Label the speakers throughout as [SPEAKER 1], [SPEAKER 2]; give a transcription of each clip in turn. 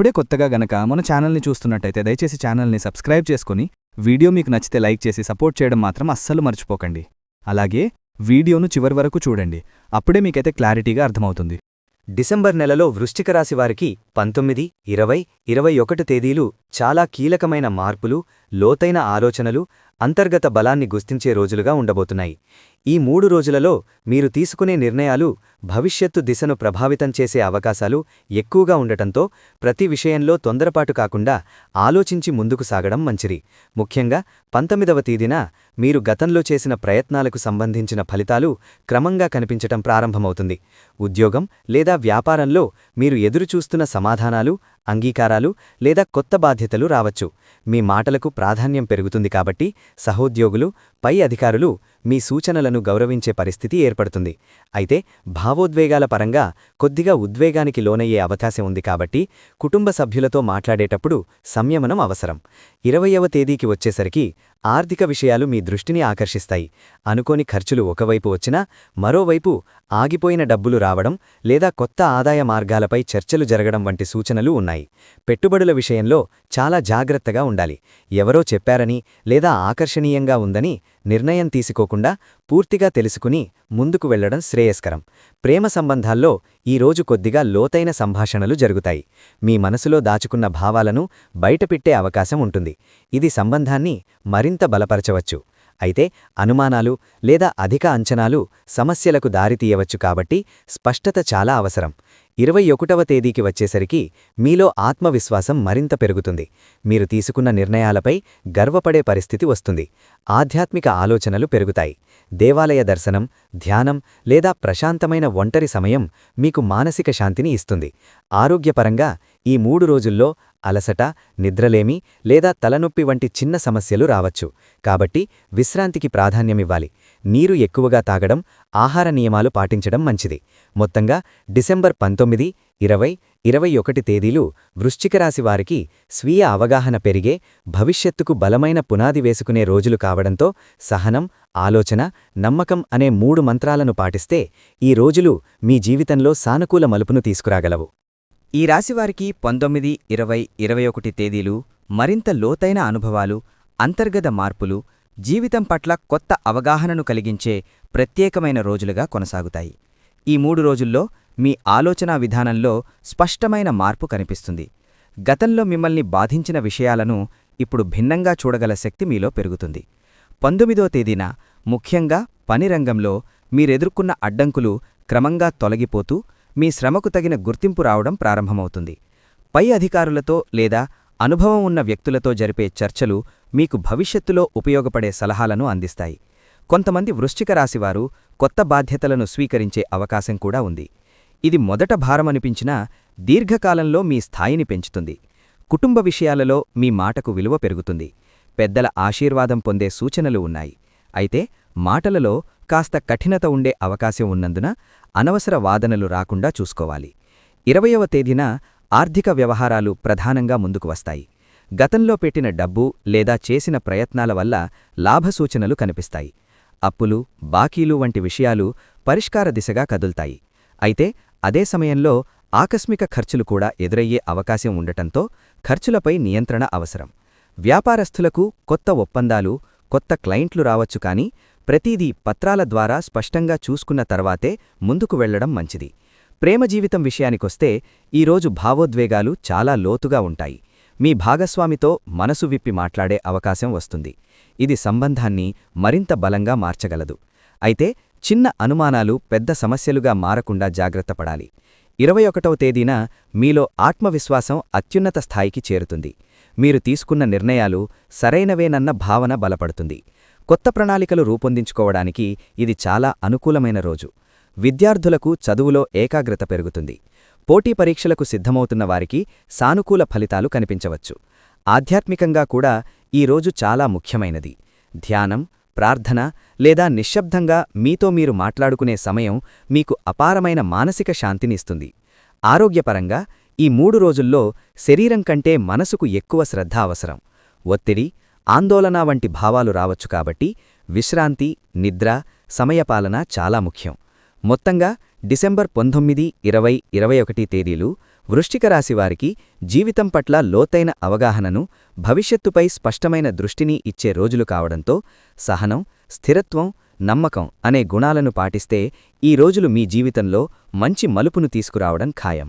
[SPEAKER 1] ఇప్పుడే కొత్తగా గనక మన ఛానల్ని చూస్తున్నట్టయితే దయచేసి ఛానల్ని సబ్స్క్రైబ్ చేసుకుని వీడియో మీకు నచ్చితే లైక్ చేసి సపోర్ట్ చేయడం మాత్రం అస్సలు మర్చిపోకండి. అలాగే వీడియోను చివరి వరకు చూడండి. అప్పుడే మీకైతే క్లారిటీగా అర్థమవుతుంది.
[SPEAKER 2] డిసెంబర్ నెలలో వృశ్చిక రాశి వారికి పంతొమ్మిది ఇరవై ఇరవై ఒకటి తేదీలు చాలా కీలకమైన మార్పులు లోతైన ఆలోచనలు అంతర్గత బలాన్ని గుర్తించే రోజులుగా ఉండబోతున్నాయి. ఈ మూడు రోజులలో మీరు తీసుకునే నిర్ణయాలు భవిష్యత్తు దిశను ప్రభావితం చేసే అవకాశాలు ఎక్కువగా ఉండటంతో ప్రతి విషయంలో తొందరపాటు కాకుండా ఆలోచించి ముందుకు సాగడం మంచిది. ముఖ్యంగా పంతొమ్మిదవ తేదీన మీరు గతంలో చేసిన ప్రయత్నాలకు సంబంధించిన ఫలితాలు క్రమంగా కనిపించటం ప్రారంభమవుతుంది. ఉద్యోగం లేదా వ్యాపారంలో మీరు ఎదురుచూస్తున్న సమాధానాలు అంగీకారాలు లేదా కొత్త బాధ్యతలు రావచ్చు. మీ మాటలకు ప్రాధాన్యం పెరుగుతుంది కాబట్టి సహోద్యోగులు పై అధికారులు మీ సూచనలను గౌరవించే పరిస్థితి ఏర్పడుతుంది. అయితే భావోద్వేగాల పరంగా కొద్దిగా ఉద్వేగానికి లోనయ్యే అవకాశం ఉంది కాబట్టి కుటుంబ సభ్యులతో మాట్లాడేటప్పుడు సంయమనం అవసరం. ఇరవయవ తేదీకి వచ్చేసరికి ఆర్థిక విషయాలు మీ దృష్టిని ఆకర్షిస్తాయి. అనుకోని ఖర్చులు ఒకవైపు వచ్చినా మరోవైపు ఆగిపోయిన డబ్బులు రావడం లేదా కొత్త ఆదాయ మార్గాలపై చర్చలు జరగడం వంటి సూచనలు ఉన్నాయి. పెట్టుబడుల విషయంలో చాలా జాగ్రత్తగా ఉండాలి. ఎవరో చెప్పారని లేదా ఆకర్షణీయంగా ఉందని నిర్ణయం తీసుకోకుండా పూర్తిగా తెలుసుకుని ముందుకు వెళ్ళడం శ్రేయస్కరం. ప్రేమ సంబంధాల్లో ఈరోజు కొద్దిగా లోతైన సంభాషణలు జరుగుతాయి. మీ మనసులో దాచుకున్న భావాలను బయటపెట్టే అవకాశం ఉంటుంది. ఇది సంబంధాన్ని మరింత బలపరచవచ్చు. అయితే అనుమానాలు లేదా అధిక అంచనాలు సమస్యలకు దారితీయవచ్చు కాబట్టి స్పష్టత చాలా అవసరం. ఇరవై ఒకటవ తేదీకి వచ్చేసరికి మీలో ఆత్మవిశ్వాసం మరింత పెరుగుతుంది. మీరు తీసుకున్న నిర్ణయాలపై గర్వపడే పరిస్థితి వస్తుంది. ఆధ్యాత్మిక ఆలోచనలు పెరుగుతాయి. దేవాలయ దర్శనం ధ్యానం లేదా ప్రశాంతమైన ఒంటరి సమయం మీకు మానసిక శాంతిని ఇస్తుంది. ఆరోగ్యపరంగా ఈ మూడు రోజుల్లో అలసట నిద్రలేమి లేదా తలనొప్పి వంటి చిన్న సమస్యలు రావచ్చు. కాబట్టి విశ్రాంతికి ప్రాధాన్యమివ్వాలి. నీరు ఎక్కువగా తాగడం ఆహార నియమాలు పాటించడం మంచిది. మొత్తంగా డిసెంబర్ పంతొమ్మిది ఇరవై ఇరవై ఒకటి తేదీలు వృశ్చికరాశి వారికి స్వీయ అవగాహన పెరిగే భవిష్యత్తుకు బలమైన పునాది వేసుకునే రోజులు కావడంతో సహనం ఆలోచన నమ్మకం అనే మూడు మంత్రాలను పాటిస్తే ఈ రోజులు మీ జీవితంలో సానుకూల మలుపును తీసుకురాగలవు.
[SPEAKER 3] ఈ రాశివారికి పంతొమ్మిది ఇరవై ఇరవై ఒకటి తేదీలు మరింత లోతైన అనుభవాలు అంతర్గత మార్పులు జీవితం పట్ల కొత్త అవగాహనను కలిగించే ప్రత్యేకమైన రోజులుగా కొనసాగుతాయి. ఈ మూడు రోజుల్లో మీ ఆలోచనా విధానంలో స్పష్టమైన మార్పు కనిపిస్తుంది. గతంలో మిమ్మల్ని బాధించిన విషయాలను ఇప్పుడు భిన్నంగా చూడగల శక్తి మీలో పెరుగుతుంది. పంతొమ్మిదో తేదీన ముఖ్యంగా పని రంగంలో మీరెదుర్కొన్న అడ్డంకులు క్రమంగా తొలగిపోతూ మీ శ్రమకు తగిన గుర్తింపు రావడం ప్రారంభమవుతుంది. పై అధికారులతో లేదా అనుభవం ఉన్న వ్యక్తులతో జరిపే చర్చలు మీకు భవిష్యత్తులో ఉపయోగపడే సలహాలను అందిస్తాయి. కొంతమంది వృశ్చిక రాశివారు కొత్త బాధ్యతలను స్వీకరించే అవకాశం కూడా ఉంది. ఇది మొదట భారమనిపించినా దీర్ఘకాలంలో మీ స్థాయిని పెంచుతుంది. కుటుంబ విషయాలలో మీ మాటకు విలువ పెరుగుతుంది. పెద్దల ఆశీర్వాదం పొందే సూచనలు ఉన్నాయి. అయితే మాటలలో కాస్త కఠినత ఉండే అవకాశం ఉన్నందున అనవసర వాదనలు రాకుండా చూసుకోవాలి. ఇరవయవ తేదీన ఆర్థిక వ్యవహారాలు ప్రధానంగా ముందుకు వస్తాయి. గతంలో పెట్టిన డబ్బు లేదా చేసిన ప్రయత్నాల వల్ల లాభసూచనలు కనిపిస్తాయి. అప్పులు బాకీలు వంటి విషయాలు పరిష్కార దిశగా కదుల్తాయి. అయితే అదే సమయంలో ఆకస్మిక ఖర్చులు కూడా ఎదురయ్యే అవకాశం ఉండటంతో ఖర్చులపై నియంత్రణ అవసరం. వ్యాపారస్థులకు కొత్త ఒప్పందాలు కొత్త క్లయింట్లు రావచ్చు కానీ ప్రతీదీ పత్రాల ద్వారా స్పష్టంగా చూసుకున్న తర్వాతే ముందుకు వెళ్ళడం మంచిది. ప్రేమ జీవితం విషయానికొస్తే ఈరోజు భావోద్వేగాలు చాలా లోతుగా ఉంటాయి. మీ భాగస్వామితో మనసు విప్పి మాట్లాడే అవకాశం వస్తుంది. ఇది సంబంధాన్ని మరింత బలంగా మార్చగలదు. అయితే చిన్న అనుమానాలు పెద్ద సమస్యలుగా మారకుండా జాగ్రత్తపడాలి ఇరవై ఒకటవ తేదీన మీలో ఆత్మవిశ్వాసం అత్యున్నత స్థాయికి చేరుతుంది. మీరు తీసుకున్న నిర్ణయాలు సరైనవేనన్న భావన బలపడుతుంది. కొత్త ప్రణాళికలు రూపొందించుకోవడానికి ఇది చాలా అనుకూలమైన రోజు. విద్యార్థులకు చదువులో ఏకాగ్రత పెరుగుతుంది. పోటీ పరీక్షలకు సిద్ధమవుతున్న వారికి సానుకూల ఫలితాలు కనిపించవచ్చు. ఆధ్యాత్మికంగా కూడా ఈ రోజు చాలా ముఖ్యమైనది. ధ్యానం ప్రార్థన లేదా నిశ్శబ్దంగా మీతో మీరు మాట్లాడుకునే సమయం మీకు అపారమైన మానసిక శాంతినిస్తుంది ఆరోగ్యపరంగా ఈ మూడు రోజుల్లో శరీరం కంటే మనసుకు ఎక్కువ శ్రద్ధ అవసరం. ఒత్తిడి ఆందోళన వంటి భావాలు రావచ్చు కాబట్టి విశ్రాంతి నిద్ర సమయపాలన చాలా ముఖ్యం. మొత్తంగా డిసెంబర్ పంతొమ్మిది ఇరవై ఇరవై ఒకటి తేదీలు వృష్టిక రాశివారికి జీవితం పట్ల లోతైన అవగాహనను భవిష్యత్తుపై స్పష్టమైన దృష్టిని ఇచ్చే రోజులు కావడంతో సహనం స్థిరత్వం నమ్మకం అనే గుణాలను పాటిస్తే ఈ రోజులు మీ జీవితంలో మంచి మలుపును తీసుకురావడం ఖాయం.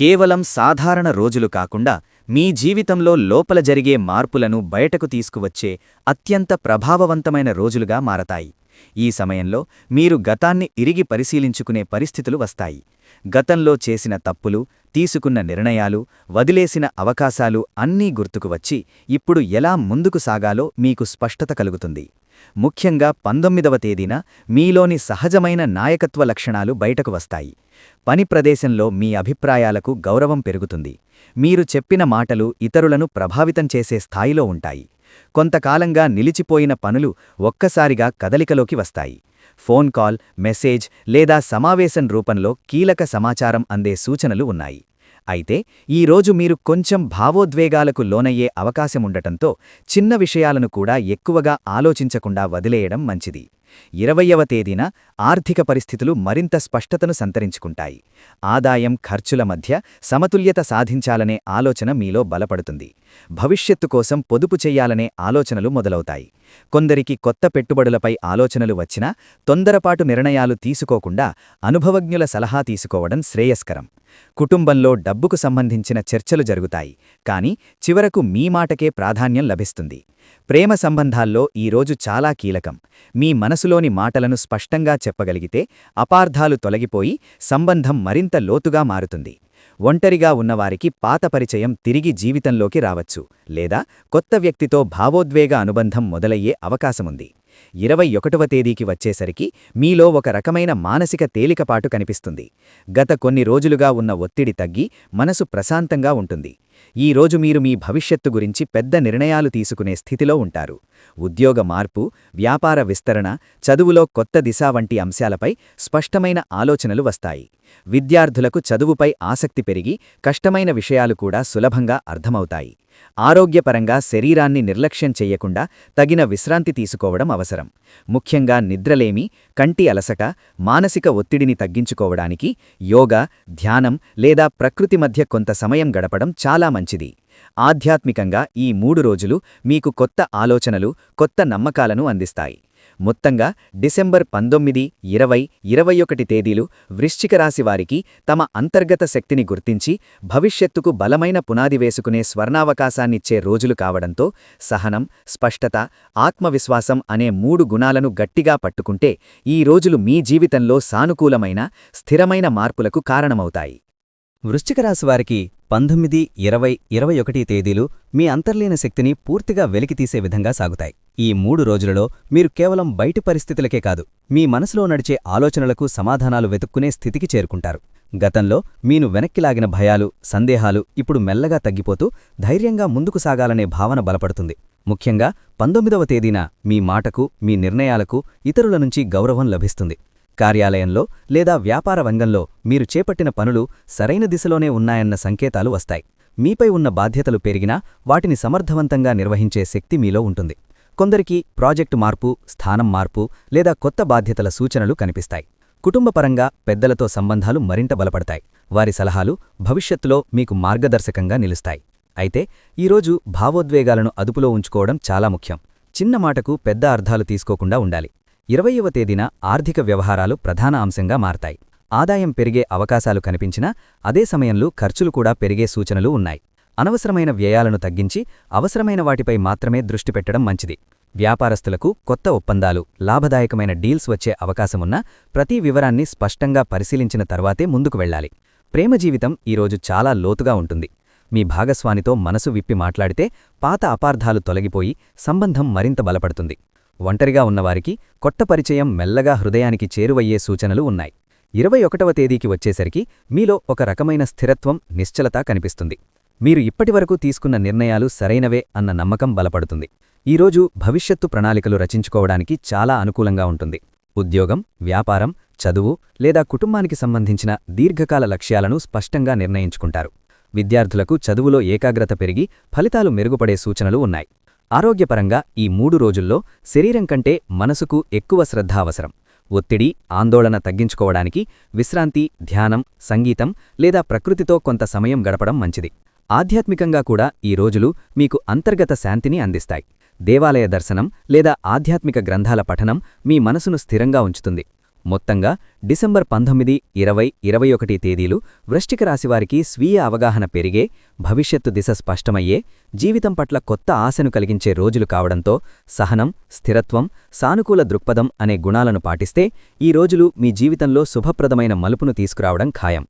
[SPEAKER 3] కేవలం సాధారణ రోజులు కాకుండా మీ జీవితంలో లోపల జరిగే మార్పులను బయటకు తీసుకువచ్చే అత్యంత ప్రభావవంతమైన రోజులుగా మారతాయి. ఈ సమయంలో మీరు గతాన్ని ఇరిగి పరిశీలించుకునే పరిస్థితులు వస్తాయి. గతంలో చేసిన తప్పులు తీసుకున్న నిర్ణయాలు వదిలేసిన అవకాశాలు అన్నీ గుర్తుకు వచ్చి ఇప్పుడు ఎలా ముందుకు సాగాలో మీకు స్పష్టత కలుగుతుంది. ముఖ్యంగా పంతొమ్మిదవ తేదీన మీలోని సహజమైన నాయకత్వ లక్షణాలు బయటకు వస్తాయి. పని ప్రదేశంలో మీ అభిప్రాయాలకు గౌరవం పెరుగుతుంది. మీరు చెప్పిన మాటలు ఇతరులను ప్రభావితం చేసే స్థాయిలో ఉంటాయి. కొంతకాలంగా నిలిచిపోయిన పనులు ఒక్కసారిగా కదలికలోకి వస్తాయి. ఫోన్ కాల్ మెసేజ్ లేదా సమావేశం రూపంలో కీలక సమాచారం అందే సూచనలు ఉన్నాయి. అయితే ఈరోజు మీరు కొంచెం భావోద్వేగాలకు లోనయ్యే అవకాశముండటంతో చిన్న విషయాలను కూడా ఎక్కువగా ఆలోచించకుండా వదిలేయడం మంచిది. ఇరవయ్యవ తేదీన ఆర్థిక పరిస్థితులు మరింత స్పష్టతను సంతరించుకుంటాయి. ఆదాయం ఖర్చుల మధ్య సమతుల్యత సాధించాలనే ఆలోచన మీలో బలపడుతుంది. భవిష్యత్తు కోసం పొదుపు చెయ్యాలనే ఆలోచనలు మొదలవుతాయి. కొందరికి కొత్త పెట్టుబడులపై ఆలోచనలు వచ్చినా తొందరపాటు నిర్ణయాలు తీసుకోకుండా అనుభవజ్ఞుల సలహా తీసుకోవడం శ్రేయస్కరం. కుటుంబంలో డబ్బుకు సంబంధించిన చర్చలు జరుగుతాయి కాని చివరకు మీ మాటకే ప్రాధాన్యం లభిస్తుంది. ప్రేమ సంబంధాల్లో ఈరోజు చాలా కీలకం. మీ మనసులోని మాటలను స్పష్టంగా చెప్పగలిగితే అపార్థాలు తొలగిపోయి సంబంధం మరింత లోతుగా మారుతుంది. ఒంటరిగా ఉన్నవారికి పాత పరిచయం తిరిగి జీవితంలోకి రావచ్చు లేదా కొత్త వ్యక్తితో భావోద్వేగ అనుబంధం మొదలయ్యే అవకాశముంది. ఇరవై ఒకటవ తేదీకి వచ్చేసరికి మీలో ఒక రకమైన మానసిక తేలికపాటు కనిపిస్తుంది. గత కొన్ని రోజులుగా ఉన్న ఒత్తిడి తగ్గి మనసు ప్రశాంతంగా ఉంటుంది. ఈరోజు మీరు మీ భవిష్యత్తు గురించి పెద్ద నిర్ణయాలు తీసుకునే స్థితిలో ఉంటారు. ఉద్యోగ మార్పు వ్యాపార విస్తరణ చదువులో కొత్త దిశ వంటి అంశాలపై స్పష్టమైన ఆలోచనలు వస్తాయి. విద్యార్థులకు చదువుపై ఆసక్తి పెరిగి కష్టమైన విషయాలు కూడా సులభంగా అర్థమవుతాయి. ఆరోగ్యపరంగా శరీరాన్ని నిర్లక్ష్యం చెయ్యకుండా తగిన విశ్రాంతి తీసుకోవడం అవసరం. ముఖ్యంగా నిద్రలేమి కంటి అలసక మానసిక ఒత్తిడిని తగ్గించుకోవడానికి యోగా ధ్యానం లేదా ప్రకృతి మధ్య కొంత సమయం గడపడం చాలా మంచిది. ఆధ్యాత్మికంగా ఈ మూడు రోజులు మీకు కొత్త ఆలోచనలు కొత్త నమ్మకాలను అందిస్తాయి. మొత్తంగా డిసెంబర్ పంతొమ్మిది ఇరవై ఇరవై ఒకటి తేదీలు వృశ్చిక రాశి వారికి తమ అంతర్గత శక్తిని గుర్తించి భవిష్యత్తుకు బలమైన పునాది వేసుకునే స్వర్ణావకాశాన్నిచ్చే రోజులు కావడంతో సహనం స్పష్టత ఆత్మవిశ్వాసం అనే మూడు గుణాలను గట్టిగా పట్టుకుంటే ఈ రోజులు మీ జీవితంలో సానుకూలమైన స్థిరమైన మార్పులకు కారణమవుతాయి. వృశ్చిక రాశి వారికి పంతొమ్మిది ఇరవై ఇరవై ఒకటి తేదీలు మీ అంతర్లీన శక్తిని పూర్తిగా వెలికితీసే విధంగా సాగుతాయి. ఈ మూడు రోజులలో మీరు కేవలం బయటి పరిస్థితులకే కాదు మీ మనసులో నడిచే ఆలోచనలకు సమాధానాలు వెతుక్కునే స్థితికి చేరుకుంటారు. గతంలో మీను వెనక్కిలాగిన భయాలు సందేహాలు ఇప్పుడు మెల్లగా తగ్గిపోతూ ధైర్యంగా ముందుకు సాగాలనే భావన బలపడుతుంది. ముఖ్యంగా పంతొమ్మిదవ తేదీన మీ మాటకు మీ నిర్ణయాలకు ఇతరుల నుంచి గౌరవం లభిస్తుంది. కార్యాలయంలో లేదా వ్యాపార రంగంలో మీరు చేపట్టిన పనులు సరైన దిశలోనే ఉన్నాయన్న సంకేతాలు వస్తాయి. మీపై ఉన్న బాధ్యతలు పెరిగినా వాటిని సమర్థవంతంగా నిర్వహించే శక్తి మీలో ఉంటుంది. కొందరికి ప్రాజెక్టు మార్పు స్థానం మార్పు లేదా కొత్త బాధ్యతల సూచనలు కనిపిస్తాయి. కుటుంబపరంగా పెద్దలతో సంబంధాలు మరింత బలపడతాయి. వారి సలహాలు భవిష్యత్తులో మీకు మార్గదర్శకంగా నిలుస్తాయి. అయితే ఈరోజు భావోద్వేగాలను అదుపులో ఉంచుకోవడం చాలా ముఖ్యం. చిన్న మాటకు పెద్ద అర్థాలు తీసుకోకుండా ఉండాలి. ఇరవయవ తేదీన ఆర్థిక వ్యవహారాలు ప్రధాన అంశంగా మారతాయి. ఆదాయం పెరిగే అవకాశాలు కనిపించినా అదే సమయంలో ఖర్చులు కూడా పెరిగే సూచనలు ఉన్నాయి. అనవసరమైన వ్యయాలను తగ్గించి అవసరమైన వాటిపై మాత్రమే దృష్టి పెట్టడం మంచిది. వ్యాపారస్తులకు కొత్త ఒప్పందాలు లాభదాయకమైన డీల్స్ వచ్చే అవకాశమున్నా ప్రతి వివరాన్ని స్పష్టంగా పరిశీలించిన తర్వాతే ముందుకు వెళ్ళాలి. ప్రేమ జీవితం ఈరోజు చాలా లోతుగా ఉంటుంది. మీ భాగస్వానితో మనసు విప్పి మాట్లాడితే పాత అపార్థాలు తొలగిపోయి సంబంధం మరింత బలపడుతుంది. ఒంటరిగా ఉన్నవారికి కొత్త పరిచయం మెల్లగా హృదయానికి చేరువయ్యే సూచనలు ఉన్నాయి. ఇరవై ఒకటవ తేదీకి వచ్చేసరికి మీలో ఒక రకమైన స్థిరత్వం నిశ్చలత కనిపిస్తుంది. మీరు ఇప్పటివరకు తీసుకున్న నిర్ణయాలు సరైనవే అన్న నమ్మకం బలపడుతుంది. ఈరోజు భవిష్యత్తు ప్రణాళికలు రచించుకోవడానికి చాలా అనుకూలంగా ఉంటుంది. ఉద్యోగం వ్యాపారం చదువు లేదా కుటుంబానికి సంబంధించిన దీర్ఘకాల లక్ష్యాలను స్పష్టంగా నిర్ణయించుకుంటారు. విద్యార్థులకు చదువులో ఏకాగ్రత పెరిగి ఫలితాలు మెరుగుపడే సూచనలు ఉన్నాయి. ఆరోగ్యపరంగా ఈ మూడు రోజుల్లో శరీరం కంటే మనసుకు ఎక్కువ శ్రద్ధ అవసరం. ఒత్తిడి ఆందోళన తగ్గించుకోవడానికి విశ్రాంతి ధ్యానం సంగీతం లేదా ప్రకృతితో కొంత సమయం గడపడం మంచిది. ఆధ్యాత్మికంగా కూడా ఈ రోజులు మీకు అంతర్గత శాంతిని అందిస్తాయి. దేవాలయ దర్శనం లేదా ఆధ్యాత్మిక గ్రంథాల పఠనం మీ మనసును స్థిరంగా ఉంచుతుంది. మొత్తంగా డిసెంబర్ పంతొమ్మిది ఇరవై ఇరవై ఒకటి తేదీలు వృష్టిక రాశివారికి స్వీయ అవగాహన పెరిగే భవిష్యత్తు దిశ స్పష్టమయ్యే జీవితం పట్ల కొత్త ఆశను కలిగించే రోజులు కావడంతో సహనం స్థిరత్వం సానుకూల దృక్పథం అనే గుణాలను పాటిస్తే ఈ రోజులు మీ జీవితంలో శుభప్రదమైన మలుపును తీసుకురావడం ఖాయం.